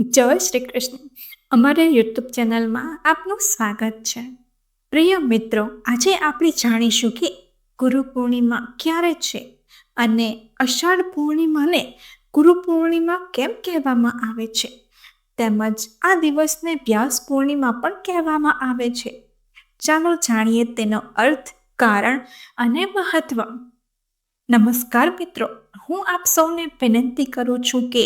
જય શ્રી કૃષ્ણ. અમારા યુટ્યુબ ચેનલમાં આપનું સ્વાગત છે. પ્રિય મિત્રો, આજે આપણે જાણીશું કે ગુરુ પૂર્ણિમા ક્યારે છે અને અષાઢ પૂર્ણિમાને ગુરુ પૂર્ણિમા કેમ કહેવામાં આવે છે? તેમજ આ દિવસને વ્યાસ પૂર્ણિમા પણ કહેવામાં આવે છે. ચાલો જાણીએ તેનો અર્થ, કારણ અને મહત્વ. નમસ્કાર મિત્રો, હું આપ સૌને વિનંતી કરું છું કે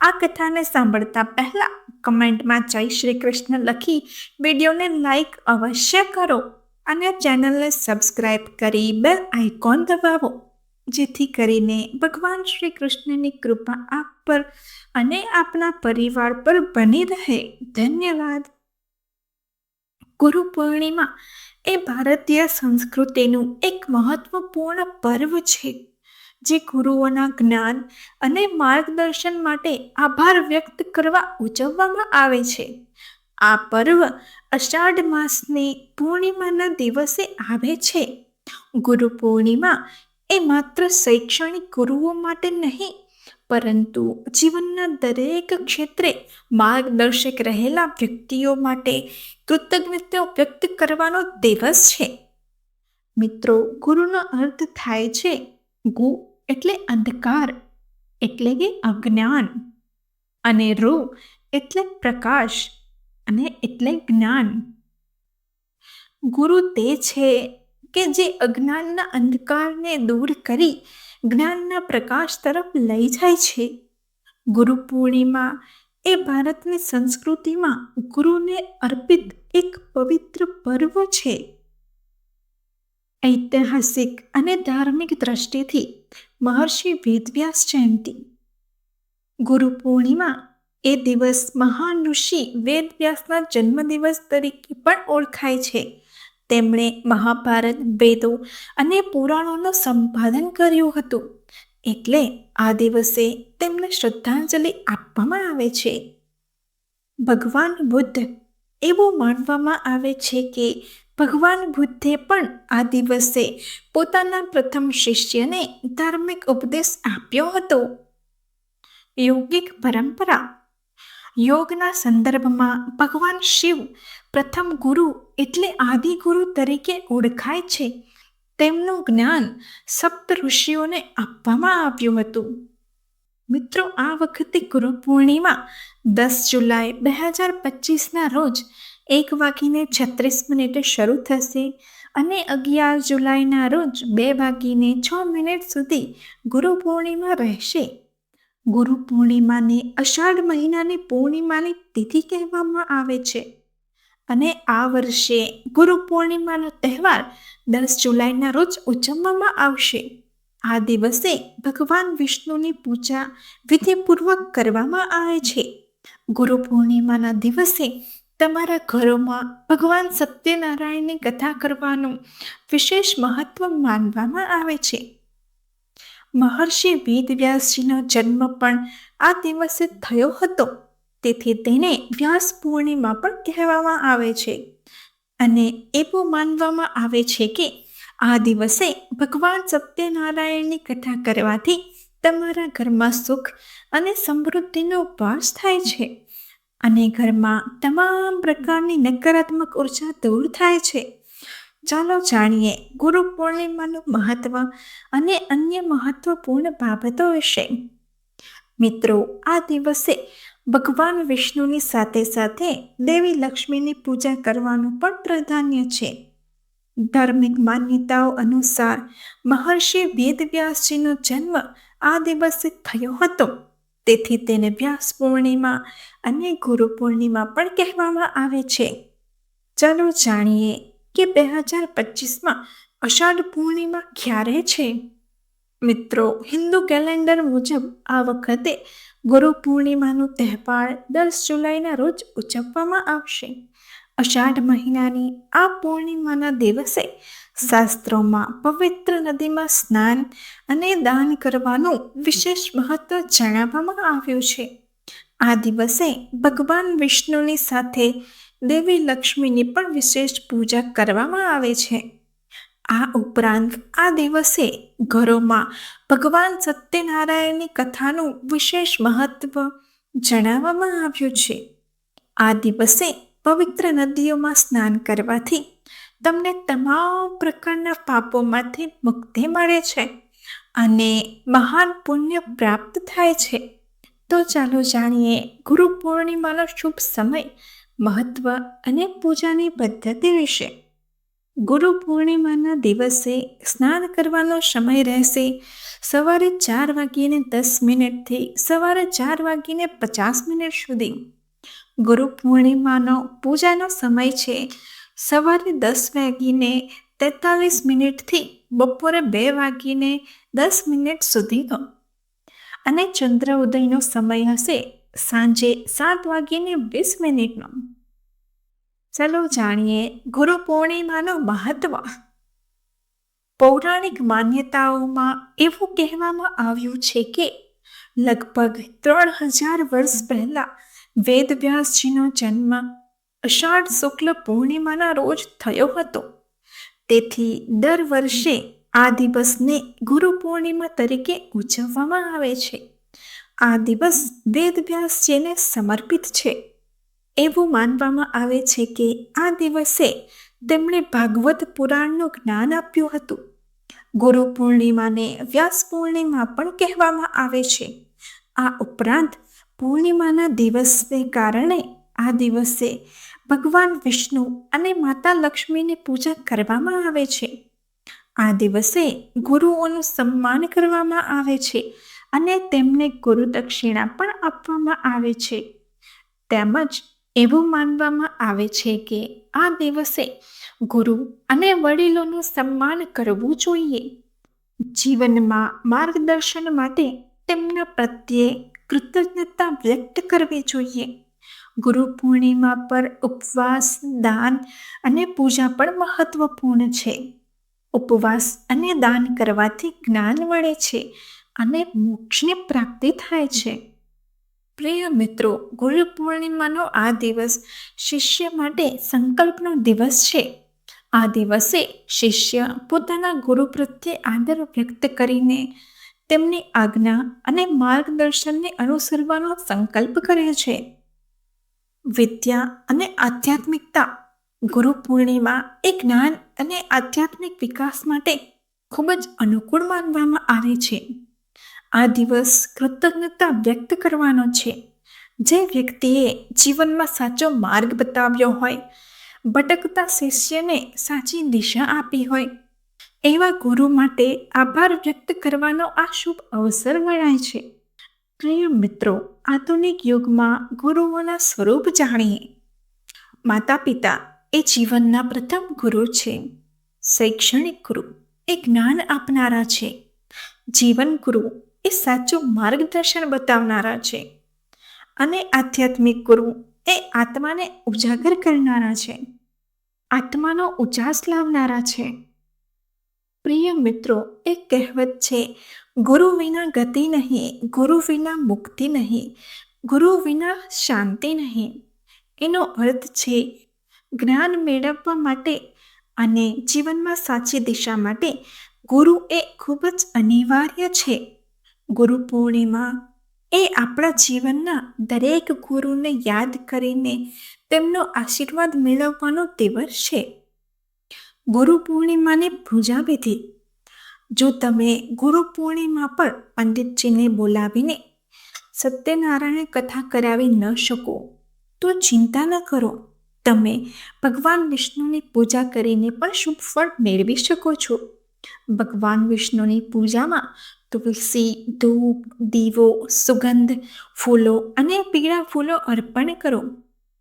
આ કથાને સાંભળતા પહેલાં કમેન્ટમાં જય શ્રી કૃષ્ણ લખી વિડીયોને લાઈક અવશ્ય કરો અને ચેનલને સબસ્ક્રાઈબ કરી બેલ આઇકોન દબાવો, જેથી કરીને ભગવાન શ્રી કૃષ્ણની કૃપા આપ પર અને આપના પરિવાર પર બની રહે. ધન્યવાદ. ગુરુ પૂર્ણિમા એ ભારતીય સંસ્કૃતિનું એક મહત્વપૂર્ણ પર્વ છે, જે ગુરુઓના જ્ઞાન અને માર્ગદર્શન માટે આભાર વ્યક્ત કરવા ઉજવવામાં આવે છે. આ પર્વ અષાઢ માસની પૂર્ણિમાના દિવસે આવે છે. ગુરુ પૂર્ણિમા એ માત્ર શૈક્ષણિક ગુરુઓ માટે નહીં પરંતુ જીવનના દરેક ક્ષેત્રે માર્ગદર્શક રહેલા વ્યક્તિઓ માટે કૃતજ્ઞતા વ્યક્ત કરવાનો દિવસ છે. મિત્રો, ગુરુનો અર્થ થાય છે ગુ એટલે અંધકાર, એટલે કે અજ્ઞાન અને રૂ એટલે પ્રકાશ અને એટલે જ્ઞાન. ગુરુ તે છે કે જે અજ્ઞાનના અંધકારને દૂર કરી જ્ઞાનના પ્રકાશ તરફ લઈ જાય છે. ગુરુ પૂર્ણિમા એ ભારતની સંસ્કૃતિમાં ગુરુને અર્પિત એક પવિત્ર પર્વ છે. ઐતિહાસિક અને ધાર્મિક દ્રષ્ટિથી મહર્ષિ વેદવ્યાસ જયંતિ. ગુરુ પૂર્ણિમા એ દિવસ મહાન ઋષિ વેદવ્યાસના જન્મદિવસ તરીકે પણ ઓળખાય છે. તેમણે મહાભારત, વેદો અને પુરાણોનું સંપાદન કર્યું હતું. એટલે આ દિવસે તેમને શ્રદ્ધાંજલિ આપવામાં આવે છે. ભગવાન બુદ્ધ એવું માનવામાં આવે છે કે ભગવાન બુદ્ધે પણ આ દિવસે પોતાના પ્રથમ શિષ્યને ધાર્મિક ઉપદેશ આપ્યો હતો. યોગિક પરંપરા યોગના સંદર્ભમાં ભગવાન શિવ પ્રથમ ગુરુ એટલે આદિગુરુ તરીકે ઓળખાય છે. તેમનું જ્ઞાન સપ્ત ઋષિઓને આપવામાં આવ્યું હતું. મિત્રો, આ વખતે ગુરુ પૂર્ણિમા દસ જુલાઈ બે હજાર પચીસના રોજ એક વાગીને છત્રીસ મિનિટે શરૂ થશે અને અગિયાર જુલાઈના રોજ બે વાગીને છ મિનિટ સુધી ગુરુ પૂર્ણિમા રહેશે. ગુરુ પૂર્ણિમાને અષાઢ મહિનાની પૂર્ણિમાની તિથિ કહેવામાં આવે છે. અને આ વર્ષે ગુરુ પૂર્ણિમાનો તહેવાર દસ જુલાઈના રોજ ઉજવવામાં આવશે. આ દિવસે ભગવાન વિષ્ણુની પૂજા વિધિપૂર્વક કરવામાં આવે છે. ગુરુ પૂર્ણિમાના દિવસે તમારા ઘરોમાં ભગવાન સત્યનારાયણની કથા કરવાનું વિશેષ મહત્વ માનવામાં આવે છે. મહર્ષિ વેદવ્યાસજીનો જન્મ પણ આ દિવસે થયો હતો. તેથી તેને વ્યાસ પૂર્ણિમા પણ કહેવામાં આવે છે. અને એવું માનવામાં આવે છે કે આ દિવસે ભગવાન સત્યનારાયણની કથા કરવાથી તમારા ઘરમાં સુખ અને સમૃદ્ધિનો વાસ થાય છે. અને ઘરમાં તમામ પ્રકારની નકારાત્મક ઊર્જા દૂર થાય છે. ચાલો જાણીએ ગુરુ પૂર્ણિમાનું મહત્વ અને અન્ય મહત્વપૂર્ણ બાબતો વિશે. મિત્રો, આ દિવસે ભગવાન વિષ્ણુની સાથે સાથે દેવી લક્ષ્મીની પૂજા કરવાનું પણ પ્રાધાન્ય છે. ધાર્મિક માન્યતાઓ અનુસાર મહર્ષિ વેદવ્યાસજીનો જન્મ આ દિવસે થયો હતો. તેથી તેને વ્યાસ પૂર્ણિમા અને ગુરુ પૂર્ણિમા પણ કહેવામાં આવે છે. ચાલો જાણીએ કે બે હજાર પચીસમાં અષાઢ પૂર્ણિમા ક્યારે છે? મિત્રો, હિન્દુ કેલેન્ડર મુજબ આ વખતે ગુરુ પૂર્ણિમાનું તહેવાર દસ જુલાઈના રોજ ઉજવવામાં આવશે. અષાઢ મહિનાની આ પૂર્ણિમાના દિવસે શાસ્ત્રોમાં પવિત્ર નદીમાં સ્નાન અને દાન કરવાનું વિશેષ મહત્વ જણાવવામાં આવ્યું છે. આ દિવસે ભગવાન વિષ્ણુની સાથે દેવી લક્ષ્મીની પણ વિશેષ પૂજા કરવામાં આવે છે. આ ઉપરાંત આ દિવસે ઘરોમાં ભગવાન સત્યનારાયણની કથાનું વિશેષ મહત્વ જણાવવામાં આવ્યું છે. આ દિવસે પવિત્ર નદીઓમાં સ્નાન કરવાથી તમને તમામ પ્રકારના પાપોમાંથી મુક્તિ મળે છે અને મહાન પુણ્ય પ્રાપ્ત થાય છે. તો ચાલો જાણીએ ગુરુ પૂર્ણિમાનો શુભ સમય, મહત્વ અને પૂજાની પદ્ધતિ વિશે. ગુરુ પૂર્ણિમાના દિવસે સ્નાન કરવાનો સમય રહેશે. સવારે ચાર વાગીને દસ મિનિટથી સવારે ચાર વાગીને પચાસ મિનિટ સુધી ગુરુ પૂર્ણિમાનો પૂજાનો સમય છે. સવારે દસ વાગીને તેતાલીસ મિનિટથી બપોરે બે વાગીને દસ મિનિટ સુધીનો અને ચંદ્ર ઉદયનો સમય હશે સાંજે સાત વાગીને વીસ મિનિટનો. ચાલો જાણીએ ગુરુ પૂર્ણિમાનું મહત્વ. પૌરાણિક માન્યતાઓમાં એવું કહેવામાં આવ્યું છે કે, લગભગ ત્રણ હજાર વર્ષ પહેલા વેદવ્યાસજીનો જન્મ અષાઢ શુક્લ પૂર્ણિમાના રોજ થયો હતો. તેથી દર વર્ષે આ દિવસને ગુરુ પૂર્ણિમા તરીકે ઉજવવામાં આવે છે. આ દિવસ વેદવ્યાસજીને સમર્પિત છે. એવું માનવામાં આવે છે કે આ દિવસે તેમણે ભાગવત પુરાણનું જ્ઞાન આપ્યું હતું. ગુરુ પૂર્ણિમાને વ્યાસ પૂર્ણિમા પણ કહેવામાં આવે છે. આ ઉપરાંત પૂર્ણિમાના દિવસને કારણે આ દિવસે ભગવાન વિષ્ણુ અને માતા લક્ષ્મીની પૂજા કરવામાં આવે છે. આ દિવસે ગુરુઓનું સન્માન કરવામાં આવે છે અને તેમને ગુરુ દક્ષિણા પણ આપવામાં આવે છે. તેમજ એવું માનવામાં આવે છે કે આ દિવસે ગુરુ અને વડીલોનું સન્માન કરવું જોઈએ. જીવનમાં માર્ગદર્શન માટે તેમના પ્રત્યે કૃતજ્ઞતા વ્યક્ત કરવી જોઈએ. ગુરુ પૂર્ણિમા પર ઉપવાસ, દાન અને પૂજા પણ મહત્વપૂર્ણ છે. ઉપવાસ અને દાન કરવાથી જ્ઞાન મળે છે અને મોક્ષની પ્રાપ્તિ થાય છે. પ્રિય મિત્રો, ગુરુ પૂર્ણિમાનો આ દિવસ શિષ્ય માટે સંકલ્પનો દિવસ છે. આ દિવસે શિષ્ય પોતાના ગુરુ પ્રત્યે આદર વ્યક્ત કરીને તેમની આજ્ઞા અને માર્ગદર્શનને અનુસરવાનો સંકલ્પ કરે છે. વિદ્યા અને આધ્યાત્મિકતા, ગુરુ પૂર્ણિમા એ જ્ઞાન અને આધ્યાત્મિક વિકાસ માટે ખૂબ જ અનુકૂળ માનવામાં આવે છે. આ દિવસ કૃતજ્ઞતા વ્યક્ત કરવાનો છે. જે વ્યક્તિએ જીવનમાં સાચો માર્ગ બતાવ્યો હોય, ભટકતા શિષ્યને સાચી દિશા આપી હોય, એવા ગુરુ માટે આભાર વ્યક્ત કરવાનો આ શુભ અવસર ગણાય છે. પ્રિય મિત્રો, આધુનિક યુગમાં ગુરુઓના સ્વરૂપ જાણીએ. માતા પિતા એ જીવનના પ્રથમ ગુરુ છે. શૈક્ષણિક ગુરુ એ જ્ઞાન આપનારા છે. જીવન ગુરુ એ સાચું માર્ગદર્શન બતાવનારા છે. અને આધ્યાત્મિક ગુરુ એ આત્માને ઉજાગર કરનારા છે. આત્માનો ઉજાસ લાવનારા છે. પ્રિય મિત્રો એક કહેવત છે, ગુરુ વિના ગતિ નહીં, ગુરુ વિના મુક્તિ નહીં, ગુરુ વિના શાંતિ નહીં. એનો અર્થ છે, જ્ઞાન મેળવવા માટે અને જીવનમાં સાચી દિશા માટે ગુરુ એ ખૂબ જ અનિવાર્ય છે. ગુરુ પૂર્ણિમા એ આપણા જીવનના દરેક ગુરુને યાદ કરીને તેમનો આશીર્વાદ મેળવવાનો દિવસ છે. ગુરુ પૂર્ણિમાને પૂજા વિધિ. જો તમે ગુરુ પૂર્ણિમા પર પંડિતજીને બોલાવીને સત્યનારાયણ કથા કરાવી ન શકો, તો ચિંતા ન કરો. તમે ભગવાન વિષ્ણુની પૂજા કરીને પણ શુભ ફળ મેળવી શકો છો. ભગવાન વિષ્ણુની પૂજામાં તુલસી, ધૂપ, દીવો, સુગંધ, ફૂલો અને પીળા ફૂલો અર્પણ કરો.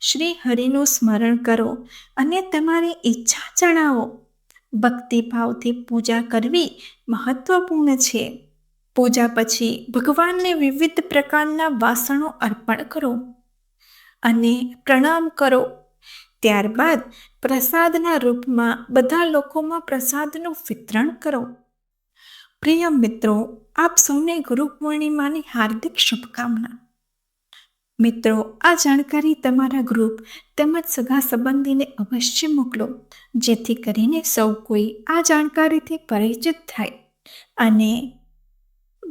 શ્રી હરિનું સ્મરણ કરો અને તમારી ઈચ્છા જણાવો. ભક્તિભાવથી પૂજા કરવી મહત્વપૂર્ણ છે. પૂજા પછી ભગવાનને વિવિધ પ્રકારના વાસણો અર્પણ કરો અને પ્રણામ કરો. ત્યારબાદ પ્રસાદના રૂપમાં બધા લોકોમાં પ્રસાદનું વિતરણ કરો. પ્રિય મિત્રો, આપ સૌને ગુરુ પૂર્ણિમાની હાર્દિક શુભકામના. મિત્રો, આ જાણકારી તમારા ગ્રુપ તેમજ સગા સંબંધીને અવશ્ય મોકલો, જેથી કરીને સૌ કોઈ આ જાણકારીથી પરિચિત થાય અને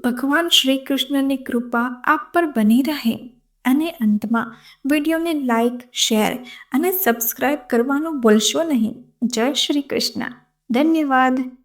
ભગવાન શ્રી કૃષ્ણની કૃપા આપ પર બની રહે અને અંતમાં વિડીયોને લાઈક શેર અને સબસ્ક્રાઈબ કરવાનું ભૂલશો નહીં. જય શ્રી કૃષ્ણ. ધન્યવાદ.